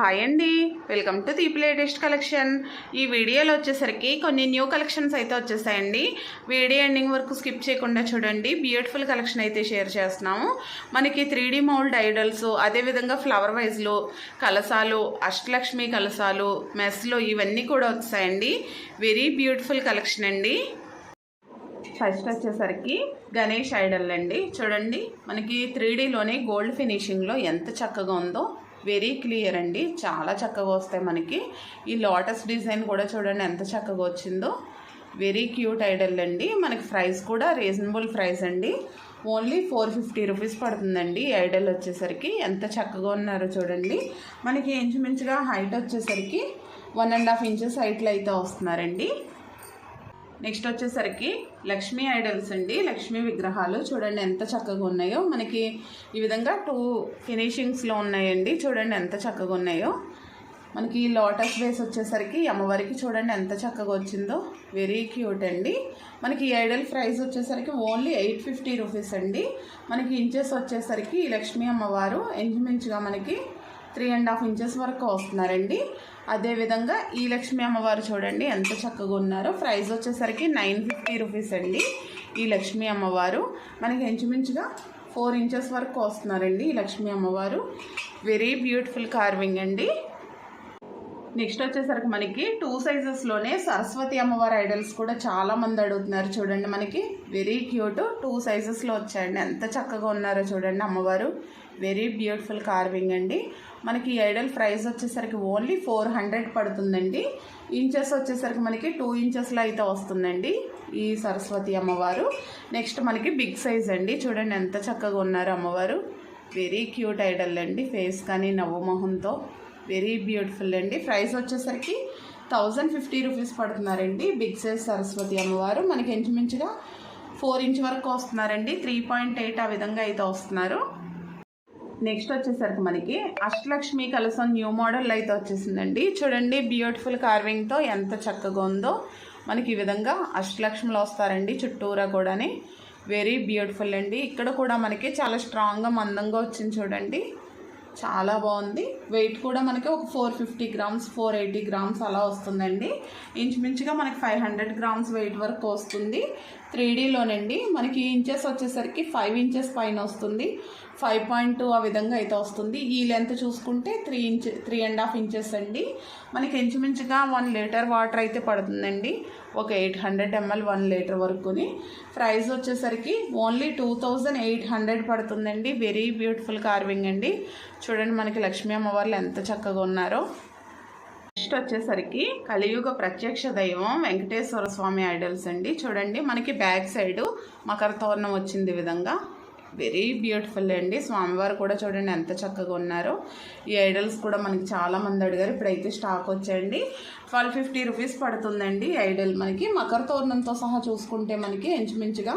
Hi అండి. Welcome to Deep latest collection. ఈ వీడియోలో వచ్చేసరికి కొన్ని న్యూ కలెక్షన్స్ అయితే వచ్చేసాయండి. వీడియో ఎండింగ్ వరకు స్కిప్ చేయకుండా చూడండి. బ్యూటిఫుల్ కలెక్షన్ అయితే షేర్ చేస్తున్నాము. మనకి త్రీ డీ మౌల్డ్ ఐడల్స్ అదేవిధంగా ఫ్లవర్ వైజ్లు కలసాలు అష్టలక్ష్మి కలసాలు మెస్లు ఇవన్నీ కూడా వచ్చాయండి వెరీ బ్యూటిఫుల్ కలెక్షన్ అండి. ఫస్ట్ వచ్చేసరికి గణేష్ ఐడల్ అండి. చూడండి మనకి త్రీ డీలోనే గోల్డ్ ఫినిషింగ్లో ఎంత చక్కగా ఉందో. వెరీ క్లియర్ అండి. చాలా చక్కగా వస్తాయి మనకి. ఈ లోటస్ డిజైన్ కూడా చూడండి ఎంత చక్కగా వచ్చిందో. వెరీ క్యూట్ ఐడల్ అండి. మనకి ప్రైస్ కూడా రీజనబుల్ ప్రైస్ అండి. ఓన్లీ ఫోర్ ఫిఫ్టీ రూపీస్ పడుతుందండి ఈ ఐడల్ వచ్చేసరికి. ఎంత చక్కగా ఉన్నారో చూడండి. మనకి ఇంచుమించుగా హైట్ వచ్చేసరికి వన్ అండ్ హాఫ్ ఇంచెస్ హైట్లో అయితే వస్తున్నారండి. నెక్స్ట్ వచ్చేసరికి లక్ష్మీ ఐడల్స్ అండి. లక్ష్మీ విగ్రహాలు చూడండి ఎంత చక్కగా ఉన్నాయో. మనకి ఈ విధంగా టూ ఫినిషింగ్స్లో ఉన్నాయండి. చూడండి ఎంత చక్కగా ఉన్నాయో. మనకి లోటస్ బేస్ వచ్చేసరికి అమ్మవారికి చూడండి ఎంత చక్కగా వచ్చిందో. వెరీ క్యూట్ అండి. మనకి ఈ ఐడల్ ప్రైస్ వచ్చేసరికి ఓన్లీ ఎయిట్ ఫిఫ్టీ రూపీస్ అండి. మనకి ఇంచెస్ వచ్చేసరికి లక్ష్మీ అమ్మవారు ఇంచుమించుగా మనకి త్రీ అండ్ హాఫ్ ఇంచెస్ వరకు వస్తున్నారండి. అదేవిధంగా ఈ లక్ష్మీ అమ్మవారు చూడండి ఎంత చక్కగా ఉన్నారో. ప్రైస్ వచ్చేసరికి నైన్ ఫిఫ్టీ రూపీస్ అండి ఈ లక్ష్మీ అమ్మవారు. మనకి ఇంచుమించుగా ఫోర్ ఇంచెస్ వరకు వస్తున్నారండి ఈ లక్ష్మీ అమ్మవారు. వెరీ బ్యూటిఫుల్ కార్వింగ్ అండి. నెక్స్ట్ వచ్చేసరికి మనకి టూ సైజెస్లోనే సరస్వతి అమ్మవారి ఐడల్స్ కూడా చాలా మంది అడుగుతున్నారు చూడండి మనకి. వెరీ క్యూట్ టూ సైజెస్లో వచ్చాయండి. ఎంత చక్కగా ఉన్నారో చూడండి అమ్మవారు. వెరీ బ్యూటిఫుల్ కార్వింగ్ అండి. మనకి ఐడల్ ప్రైస్ వచ్చేసరికి ఓన్లీ ఫోర్ హండ్రెడ్ పడుతుందండి. ఇంచెస్ వచ్చేసరికి మనకి టూ ఇంచెస్లో అయితే వస్తుందండి ఈ సరస్వతి అమ్మవారు. నెక్స్ట్ మనకి బిగ్ సైజ్ అండి. చూడండి ఎంత చక్కగా ఉన్నారు అమ్మవారు. వెరీ క్యూట్ ఐడల్ అండి. ఫేస్ కానీ నవ్వుమొహంతో వెరీ బ్యూటిఫుల్ అండి. ప్రైస్ వచ్చేసరికి థౌజండ్ ఫిఫ్టీ రూపీస్ పడుతున్నారండి. బిగ్ సైజ్ సరస్వతి అమ్మవారు. మనకి ఇంచుమించుగా ఫోర్ ఇంచ్ వరకు వస్తున్నారండి. త్రీ పాయింట్ ఎయిట్ ఆ విధంగా అయితే వస్తున్నారు. నెక్స్ట్ వచ్చేసరికి మనకి అష్టలక్ష్మి కలసం న్యూ మోడల్ అయితే వచ్చేసిందండి. చూడండి బ్యూటిఫుల్ కార్వింగ్తో ఎంత చక్కగా ఉందో. మనకి ఈ విధంగా అష్టలక్ష్మిలో వస్తారండి చుట్టూరా కూడాని. వెరీ బ్యూటిఫుల్ అండి. ఇక్కడ కూడా మనకి చాలా స్ట్రాంగ్గా మందంగా వచ్చింది చూడండి. చాలా బాగుంది. వెయిట్ కూడా మనకి ఒక four fifty grams four eighty grams అలా వస్తుందండి. ఇంచుమించుగా మనకి ఫైవ్ హండ్రెడ్ గ్రామ్స్ వెయిట్ వరకు వస్తుంది. త్రీ డీలోనండి మనకి ఇంచెస్ వచ్చేసరికి ఫైవ్ ఇంచెస్ పైన వస్తుంది. ఫైవ్ పాయింట్ టూ ఆ విధంగా అయితే వస్తుంది. ఈ లెంత్ చూసుకుంటే three inch three and half inches అండి. మనకి ఇంచుమించుగా వన్ లీటర్ వాటర్ అయితే పడుతుందండి. ఒక eight hundred ML one litre వరకుని. Price వచ్చేసరికి only two thousand eight hundred పడుతుందండి. వెరీ బ్యూటిఫుల్ కార్వింగ్ అండి. చూడండి మనకి లక్ష్మీ అమ్మవార్లు ఎంత చక్కగా ఉన్నారో. నెక్స్ట్ వచ్చేసరికి కలియుగ ప్రత్యక్ష దైవం వెంకటేశ్వర స్వామి ఐడల్స్ అండి. చూడండి మనకి బ్యాక్ సైడ్ మకర తోరణం వచ్చింది విధంగా. వెరీ బ్యూటిఫుల్ అండి. స్వామివారు కూడా చూడండి ఎంత చక్కగా ఉన్నారో. ఈ ఐడల్స్ కూడా మనకి చాలా మంది అడిగారు. ఇప్పుడైతే స్టాక్ వచ్చాయండి. ట్వెల్వ్ ఫిఫ్టీ రూపీస్ పడుతుందండి ఐడల్ మనకి. మకర తోరణంతో సహా చూసుకుంటే మనకి ఇంచుమించుగా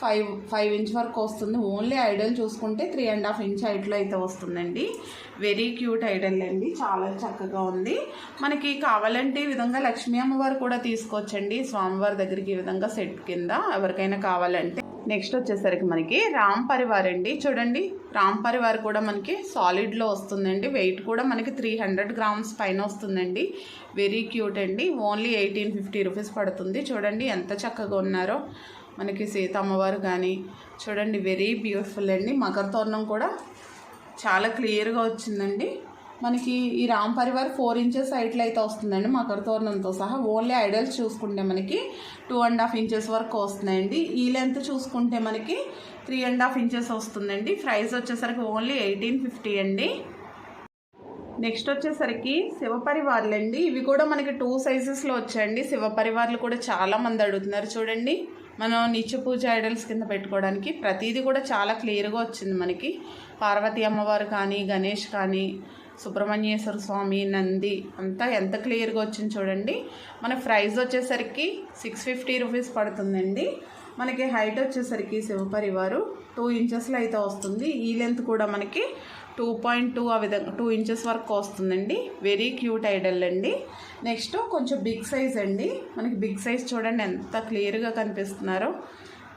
ఫైవ్ ఫైవ్ ఇంచ్ వరకు వస్తుంది. ఓన్లీ ఐడల్ చూసుకుంటే త్రీ అండ్ హాఫ్ ఇంచ్ హైట్లో అయితే వస్తుందండి. వెరీ క్యూట్ ఐడల్ అండి. చాలా చక్కగా ఉంది. మనకి కావాలంటే ఈ విధంగా లక్ష్మీ అమ్మవారు కూడా తీసుకోవచ్చండి. స్వామివారి దగ్గరికి ఈ విధంగా సెట్ కింద ఎవరికైనా కావాలంటే. నెక్స్ట్ వచ్చేసరికి మనకి రామ్ పరివార్ అండి. చూడండి రామ్ పరివార్ కూడా మనకి సాలిడ్లో వస్తుందండి. వెయిట్ కూడా మనకి త్రీ హండ్రెడ్ గ్రామ్స్ పైన వస్తుందండి. వెరీ క్యూట్ అండి. ఓన్లీ ఎయిటీన్ ఫిఫ్టీ రూపీస్ పడుతుంది. చూడండి ఎంత చక్కగా ఉన్నారో. మనకి సీత అమ్మవారు కానీ చూడండి వెరీ బ్యూటిఫుల్ అండి. మకర తోరణం కూడా చాలా క్లియర్గా వచ్చిందండి. మనకి ఈ రామ్ పరివార్ ఫోర్ ఇంచెస్ హైట్లో అయితే వస్తుందండి మకర తోరణంతో సహా. ఓన్లీ ఐడల్స్ చూసుకుంటే మనకి టూ అండ్ హాఫ్ ఇంచెస్ వరకు వస్తున్నాయండి. ఈ లెంత్ చూసుకుంటే మనకి త్రీ అండ్ హాఫ్ ఇంచెస్ వస్తుందండి. ప్రైస్ వచ్చేసరికి ఓన్లీ ఎయిటీన్ ఫిఫ్టీ అండి. నెక్స్ట్ వచ్చేసరికి శివపరివార్లు అండి ఇవి కూడా మనకి టూ సైజెస్లో వచ్చాయండి. శివపరివార్లు కూడా చాలా మంది అడుగుతున్నారు. చూడండి. మనం నిత్య పూజ ఐడల్స్ కింద పెట్టుకోవడానికి ప్రతిదీ కూడా చాలా క్లియర్గా వచ్చింది మనకి. పార్వతీ అమ్మవారు కానీ గణేష్ కానీ సుబ్రహ్మణ్యేశ్వర స్వామి నంది అంతా ఎంత క్లియర్గా వచ్చింది చూడండి. మన ప్రైస్ వచ్చేసరికి సిక్స్ ఫిఫ్టీ రూపీస్ పడుతుందండి. మనకి హైట్ వచ్చేసరికి శివపరివారు టూ ఇంచెస్లో అయితే వస్తుంది. ఈ లెంత్ కూడా మనకి టూ పాయింట్ టూ ఆ విధంగా టూ ఇంచెస్ వరకు వస్తుందండి. వెరీ క్యూట్ ఐడల్ అండి. నెక్స్ట్ కొంచెం బిగ్ సైజ్ అండి. మనకి బిగ్ సైజ్ చూడండి ఎంత క్లియర్గా కనిపిస్తున్నారో.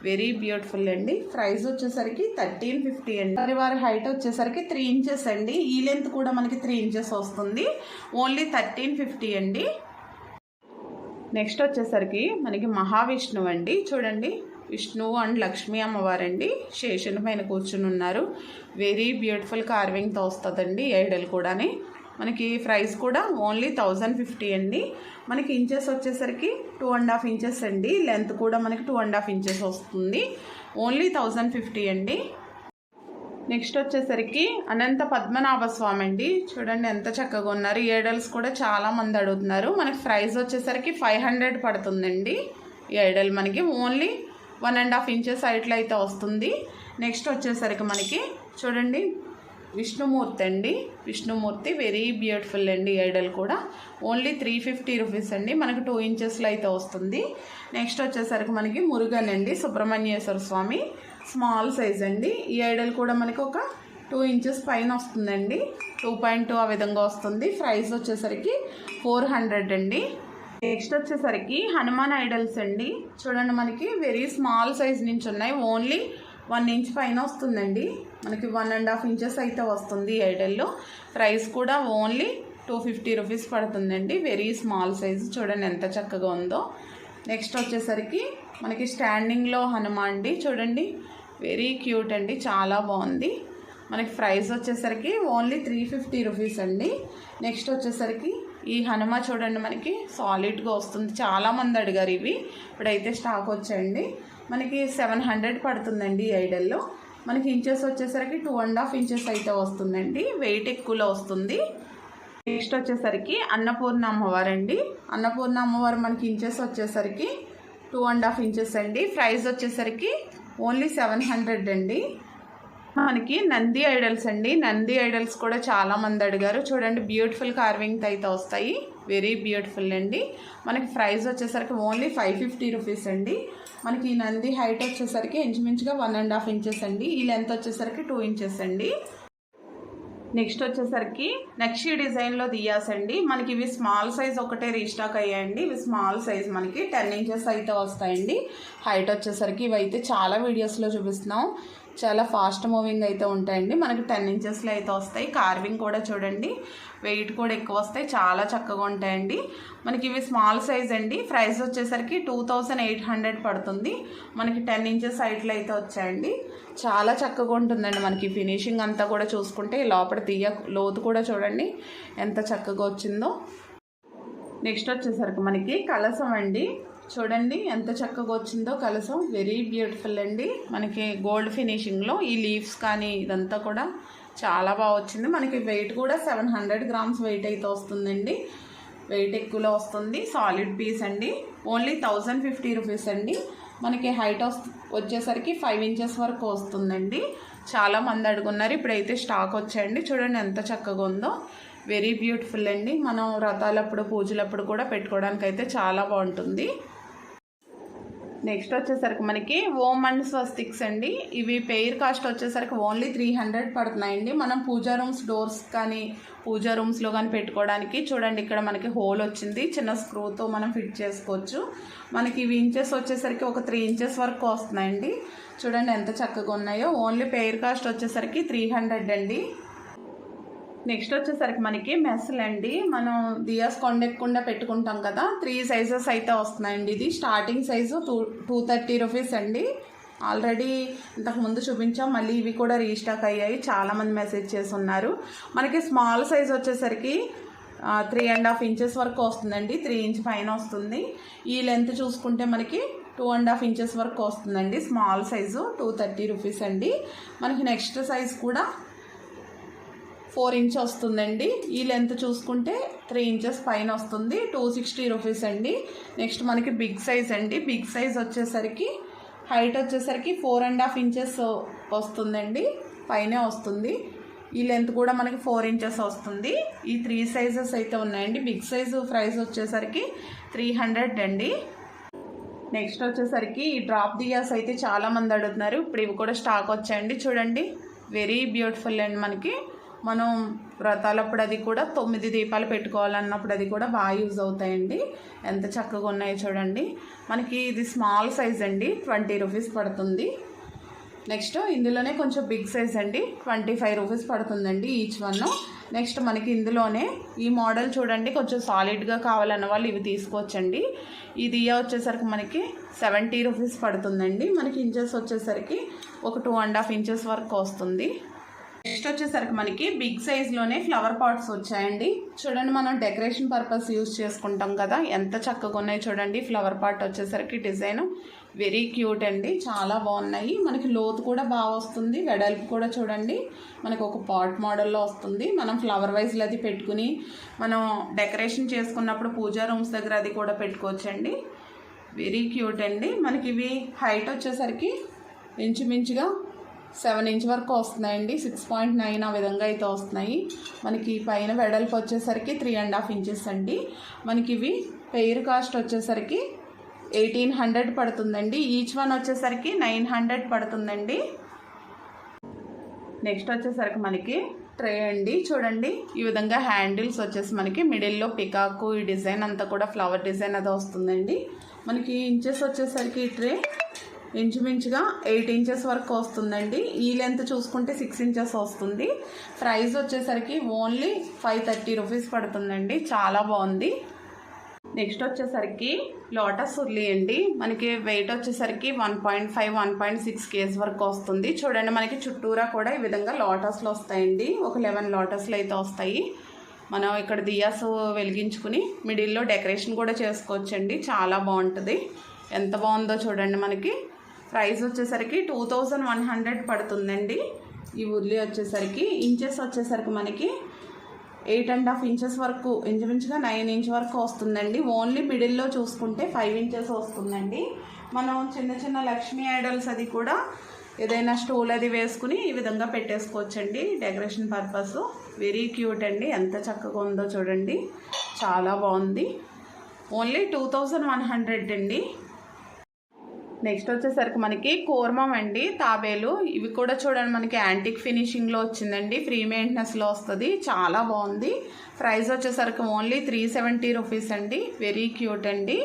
వెరీ బ్యూటిఫుల్ అండి. ప్రైస్ వచ్చేసరికి థర్టీన్ ఫిఫ్టీ అండి. మరి వారి హైట్ వచ్చేసరికి త్రీ ఇంచెస్ అండి. ఈ లెంత్ కూడా మనకి త్రీ ఇంచెస్ వస్తుంది. ఓన్లీ థర్టీన్ ఫిఫ్టీ అండి. నెక్స్ట్ వచ్చేసరికి మనకి మహావిష్ణువు అండి. చూడండి. విష్ణువు అండ్ లక్ష్మీ అమ్మవారండి. శేషన్ పైన కూర్చుని ఉన్నారు. వెరీ బ్యూటిఫుల్ కార్వింగ్తో వస్తుందండి ఐడల్ కూడాని. మనకి ప్రైస్ కూడా ఓన్లీ థౌజండ్ ఫిఫ్టీ అండి. మనకి ఇంచెస్ వచ్చేసరికి టూ అండ్ హాఫ్ ఇంచెస్ అండి. లెంత్ కూడా మనకి టూ అండ్ హాఫ్ ఇంచెస్ వస్తుంది. ఓన్లీ థౌజండ్ ఫిఫ్టీ అండి. నెక్స్ట్ వచ్చేసరికి అనంత పద్మనాభ స్వామి అండి. చూడండి ఎంత చక్కగా ఉన్నారు. ఈ ఐడల్స్ కూడా చాలా మంది అడుగుతున్నారు. మనకి ప్రైస్ వచ్చేసరికి ఫైవ్ హండ్రెడ్ పడుతుందండి. ఈ ఐడల్ మనకి only one and half inches హైట్లో అయితే వస్తుంది. నెక్స్ట్ వచ్చేసరికి మనకి చూడండి విష్ణుమూర్తి అండి. విష్ణుమూర్తి వెరీ బ్యూటిఫుల్ అండి ఈ ఐడల్ కూడా. ఓన్లీ త్రీ ఫిఫ్టీ రూపీస్ అండి. మనకి టూ ఇంచెస్లో అయితే వస్తుంది. నెక్స్ట్ వచ్చేసరికి మనకి మురుగన్ అండి సుబ్రహ్మణ్యేశ్వర స్వామి. స్మాల్ సైజ్ అండి. ఈ ఐడల్ కూడా మనకి ఒక టూ ఇంచెస్ పైన వస్తుందండి. టూ పాయింట్ టూ ఆ విధంగా వస్తుంది. ప్రైస్ వచ్చేసరికి ఫోర్ హండ్రెడ్ అండి. నెక్స్ట్ వచ్చేసరికి హనుమాన్ ఐడల్స్ అండి. చూడండి మనకి వెరీ స్మాల్ సైజ్ నుంచి ఉన్నాయి. ఓన్లీ వన్ ఇంచ్ పైన వస్తుందండి. మనకి వన్ అండ్ హాఫ్ ఇంచెస్ అయితే వస్తుంది ఈ ఐడల్లో ప్రైస్ కూడా ఓన్లీ టూ ఫిఫ్టీ రూపీస్ పడుతుందండి. వెరీ స్మాల్ సైజ్ చూడండి ఎంత చక్కగా ఉందో. నెక్స్ట్ వచ్చేసరికి మనకి స్టాండింగ్లో హనుమాన్ అండి. చూడండి. వెరీ క్యూట్ అండి. చాలా బాగుంది. మనకి ప్రైస్ వచ్చేసరికి ఓన్లీ త్రీ ఫిఫ్టీ రూపీస్ అండి. నెక్స్ట్ వచ్చేసరికి ఈ హనుమ చూడండి మనకి సాలిడ్గా వస్తుంది. చాలామంది అడిగారు ఇవి. ఇప్పుడైతే స్టాక్ వచ్చాయండి. మనకి సెవెన్ హండ్రెడ్ పడుతుందండి ఈ ఐడల్లో మనకి ఇంచెస్ వచ్చేసరికి టూ అండ్ హాఫ్ ఇంచెస్ అయితే వస్తుందండి. వెయిట్ ఎక్కువలో వస్తుంది. నెక్స్ట్ వచ్చేసరికి అన్నపూర్ణ అమ్మవారు అండి అన్నపూర్ణ అమ్మవారు మనకి ఇంచెస్ వచ్చేసరికి టూ అండ్ హాఫ్ ఇంచెస్ అండి. ప్రైస్ వచ్చేసరికి ఓన్లీ సెవెన్ హండ్రెడ్ అండి. మనకి నంది ఐడల్స్ అండి. నంది ఐడల్స్ కూడా చాలా మంది అడిగారు. చూడండి బ్యూటిఫుల్ కార్వింగ్ అయితే వస్తాయి. వెరీ బ్యూటిఫుల్ అండి. మనకి ప్రైస్ వచ్చేసరికి ఓన్లీ ఫైవ్ ఫిఫ్టీ రూపీస్ అండి. మనకి ఈ నంది హైట్ వచ్చేసరికి ఇంచుమించుగా వన్ అండ్ హాఫ్ ఇంచెస్ అండి. ఈ లెంత్ వచ్చేసరికి టూ ఇంచెస్ అండి. నెక్స్ట్ వచ్చేసరికి నెక్స్ట్ డిజైన్లో దియాస్ అండి. మనకి ఇవి స్మాల్ సైజ్ ఒకటే రీస్టాక్ అయ్యాయండి. ఇవి స్మాల్ సైజ్ మనకి టెన్ ఇంచెస్ అయితే వస్తాయండి. హైట్ వచ్చేసరికి ఇవి అయితే చాలా వీడియోస్లో చూపిస్తున్నాం. చాలా ఫాస్ట్ మూవింగ్ అయితే ఉంటాయండి. మనకి టెన్ ఇంచెస్లో అయితే వస్తాయి. కార్వింగ్ కూడా చూడండి. వెయిట్ కూడా ఎక్కువ వస్తాయి. చాలా చక్కగా ఉంటాయండి. మనకి ఇవి స్మాల్ సైజ్ అండి. ప్రైస్ వచ్చేసరికి టూ థౌజండ్ ఎయిట్ హండ్రెడ్ పడుతుంది. మనకి టెన్ ఇంచెస్ హైట్లో అయితే వచ్చాయండి. చాలా చక్కగా ఉంటుందండి మనకి ఫినిషింగ్ అంతా కూడా చూసుకుంటే. లోపల తీయ లోతు కూడా చూడండి. ఎంత చక్కగా వచ్చిందో. నెక్స్ట్ వచ్చేసరికి మనకి కలసం అండి. చూడండి ఎంత చక్కగా వచ్చిందో కలసం. వెరీ బ్యూటిఫుల్ అండి. మనకి గోల్డ్ ఫినిషింగ్లో ఈ లీవ్స్ కానీ ఇదంతా కూడా చాలా బాగా వచ్చింది. మనకి వెయిట్ కూడా సెవెన్ హండ్రెడ్ గ్రామ్స్ వెయిట్ అయితే వస్తుందండి. వెయిట్ ఎక్కువలో వస్తుంది. సాలిడ్ పీస్ అండి. ఓన్లీ థౌజండ్ ఫిఫ్టీ రూపీస్ అండి. మనకి హైట్ వచ్చేసరికి ఫైవ్ ఇంచెస్ వరకు వస్తుందండి. చాలా మంది అడుగున్నారు ఇప్పుడైతే స్టాక్ వచ్చాయండి. చూడండి ఎంత చక్కగా ఉందో. వెరీ బ్యూటిఫుల్ అండి. మనం వ్రతాలప్పుడు పూజలప్పుడు కూడా పెట్టుకోవడానికి అయితే చాలా బాగుంటుంది. నెక్స్ట్ వచ్చేసరికి మనకి ఓమ్ అండ్ స్వస్తిక్స్ అండి. ఇవి పెయిర్ కాస్ట్ వచ్చేసరికి ఓన్లీ త్రీ హండ్రెడ్ పడుతున్నాయండి. మనం పూజా రూమ్స్ డోర్స్ కానీ పూజా రూమ్స్లో కానీ పెట్టుకోవడానికి చూడండి ఇక్కడ మనకి హోల్ వచ్చింది. చిన్న స్క్రూతో మనం ఫిట్ చేసుకోవచ్చు. మనకి ఇవి ఇంచెస్ వచ్చేసరికి ఒక త్రీ ఇంచెస్ వరకు వస్తున్నాయండి. చూడండి ఎంత చక్కగా ఉన్నాయో. ఓన్లీ పెయిర్ కాస్ట్ వచ్చేసరికి త్రీ హండ్రెడ్ అండి. నెక్స్ట్ వచ్చేసరికి మనకి మెస్లు అండి. మనం దియాస్ కొండెక్కకుండా పెట్టుకుంటాం కదా త్రీ సైజెస్ అయితే వస్తున్నాయండి ఇది. Starting size two two thirty rupees అండి. ఆల్రెడీ ఇంతకు ముందు చూపించాం మళ్ళీ ఇవి కూడా రీస్టాక్ అయ్యాయి. చాలామంది మెసేజ్ చేసి ఉన్నారు మనకి స్మాల్ సైజ్ వచ్చేసరికి త్రీ అండ్ హాఫ్ ఇంచెస్ వరకు వస్తుందండి. త్రీ ఇంచ్ పైన వస్తుంది. ఈ లెంత్ చూసుకుంటే మనకి టూ అండ్ హాఫ్ ఇంచెస్ వరకు వస్తుందండి. Small size two thirty rupees అండి. మనకి నెక్స్ట్ సైజ్ కూడా ఫోర్ ఇంచ్ వస్తుందండి. ఈ లెంత్ చూసుకుంటే త్రీ ఇంచెస్ పైన వస్తుంది. టూ సిక్స్టీ రూపీస్ అండి. నెక్స్ట్ మనకి బిగ్ సైజ్ అండి. బిగ్ సైజ్ వచ్చేసరికి హైట్ వచ్చేసరికి ఫోర్ అండ్ హాఫ్ ఇంచెస్ వస్తుందండి. పైనే వస్తుంది. ఈ లెంత్ కూడా మనకి ఫోర్ ఇంచెస్ వస్తుంది. ఈ త్రీ సైజెస్ అయితే ఉన్నాయండి. బిగ్ సైజు ప్రైస్ వచ్చేసరికి త్రీ హండ్రెడ్ అండి. నెక్స్ట్ వచ్చేసరికి ఈ డ్రాప్ దియాస్ అయితే చాలామంది అడుగుతున్నారు. ఇప్పుడు ఇవి కూడా స్టాక్ వచ్చాయండి. చూడండి. వెరీ బ్యూటిఫుల్ అండి మనకి. మనం వ్రతాలప్పుడు అది కూడా తొమ్మిది దీపాలు పెట్టుకోవాలన్నప్పుడు అది కూడా బాగా యూజ్ అవుతాయండి. ఎంత చక్కగా ఉన్నాయో చూడండి. మనకి ఇది స్మాల్ సైజ్ అండి ట్వంటీ రూపీస్ పడుతుంది. నెక్స్ట్ ఇందులోనే కొంచెం బిగ్ సైజ్ అండి ట్వంటీ ఫైవ్ రూపీస్ పడుతుందండి ఈచ్ వన్. నెక్స్ట్ మనకి ఇందులోనే ఈ మోడల్ చూడండి కొంచెం సాలిడ్గా కావాలన్న వాళ్ళు ఇవి తీసుకోవచ్చండి. ఈ వచ్చేసరికి మనకి సెవెంటీ రూపీస్ పడుతుందండి. మనకి ఇంచెస్ వచ్చేసరికి ఒక టూ అండ్ హాఫ్ ఇంచెస్ వరకు వస్తుంది. నెక్స్ట్ వచ్చేసరికి మనకి బిగ్ సైజ్లోనే ఫ్లవర్ పాట్స్ వచ్చాయండి. చూడండి మనం డెకరేషన్ పర్పస్ యూజ్ చేసుకుంటాం కదా. ఎంత చక్కగా ఉన్నాయి చూడండి. ఫ్లవర్ పాట్ వచ్చేసరికి డిజైన్ వెరీ క్యూట్ అండి. చాలా బాగున్నాయి. మనకి లోతు కూడా బాగా వస్తుంది. వెడల్పు కూడా చూడండి. మనకు ఒక పాట్ మోడల్లో వస్తుంది. మనం ఫ్లవర్ వైజ్లు అది పెట్టుకుని మనం డెకరేషన్ చేసుకున్నప్పుడు పూజా రూమ్స్ దగ్గర అది కూడా పెట్టుకోవచ్చండి. వెరీ క్యూట్ అండి. మనకి ఇవి హైట్ వచ్చేసరికి ఇంచుమించుగా సెవెన్ ఇంచ్ వరకు వస్తున్నాయండి. సిక్స్ పాయింట్ నైన్ ఆ విధంగా అయితే వస్తున్నాయి. మనకి పైన వెడల్పు వచ్చేసరికి త్రీ అండ్ హాఫ్ ఇంచెస్ అండి. మనకి ఇవి పెయిర్ కాస్ట్ వచ్చేసరికి ఎయిటీన్ హండ్రెడ్ పడుతుందండి. ఈచ్ వన్ వచ్చేసరికి నైన్ హండ్రెడ్ పడుతుందండి. నెక్స్ట్ వచ్చేసరికి మనకి ట్రే అండి. చూడండి ఈ విధంగా హ్యాండిల్స్ వచ్చేసి మనకి మిడిల్లో పికాకు ఈ డిజైన్ అంతా కూడా ఫ్లవర్ డిజైన్ అది వస్తుందండి. మనకి ఇంచెస్ వచ్చేసరికి ఈ ట్రే ఇంచుమించుగా ఎయిట్ ఇంచెస్ వరకు వస్తుందండి. ఈ లెంత్ చూసుకుంటే సిక్స్ ఇంచెస్ వస్తుంది. ప్రైస్ వచ్చేసరికి ఓన్లీ ఫైవ్ థర్టీ రూపీస్ పడుతుందండి. చాలా బాగుంది. నెక్స్ట్ వచ్చేసరికి లోటస్ ఉర్లీ అండి. మనకి వెయిట్ వచ్చేసరికి one point five one point six kg వరకు వస్తుంది. చూడండి మనకి చుట్టూరా కూడా ఈ విధంగా లోటస్లు వస్తాయండి. ఒక లెవెన్ లోటస్లు అయితే వస్తాయి. మనం ఇక్కడ దియాస్ వెలిగించుకుని మిడిల్లో డెకరేషన్ కూడా చేసుకోవచ్చండి. చాలా బాగుంటుంది. ఎంత బాగుందో చూడండి మనకి. ప్రైస్ వచ్చేసరికి టూ థౌజండ్ వన్ హండ్రెడ్ పడుతుందండి. ఈ ఉల్లి వచ్చేసరికి ఇంచెస్ వచ్చేసరికి మనకి ఎయిట్ అండ్ హాఫ్ ఇంచెస్ వరకు ఇంచుమించుగా నైన్ ఇంచ్ వరకు వస్తుందండి. ఓన్లీ మిడిల్లో చూసుకుంటే ఫైవ్ ఇంచెస్ వస్తుందండి. మనం చిన్న చిన్న లక్ష్మీ ఐడల్స్ అది కూడా ఏదైనా స్టూల్ అది వేసుకుని ఈ విధంగా పెట్టేసుకోవచ్చండి. డెకరేషన్ పర్పస్ వెరీ క్యూట్ అండి. ఎంత చక్కగా ఉందో చూడండి. చాలా బాగుంది. Only two thousand one hundred అండి. నెక్స్ట్ వచ్చేసరికి మనకి కూర్మం అండి తాబేలు. ఇవి కూడా చూడండి మనకి యాంటిక్ ఫినిషింగ్లో వచ్చిందండి. ఫ్రీ మెయింటెనెన్స్లో వస్తుంది. చాలా బాగుంది. ప్రైస్ వచ్చేసరికి ఓన్లీ త్రీ సెవెంటీ రూపీస్ అండి. వెరీ క్యూట్ అండి.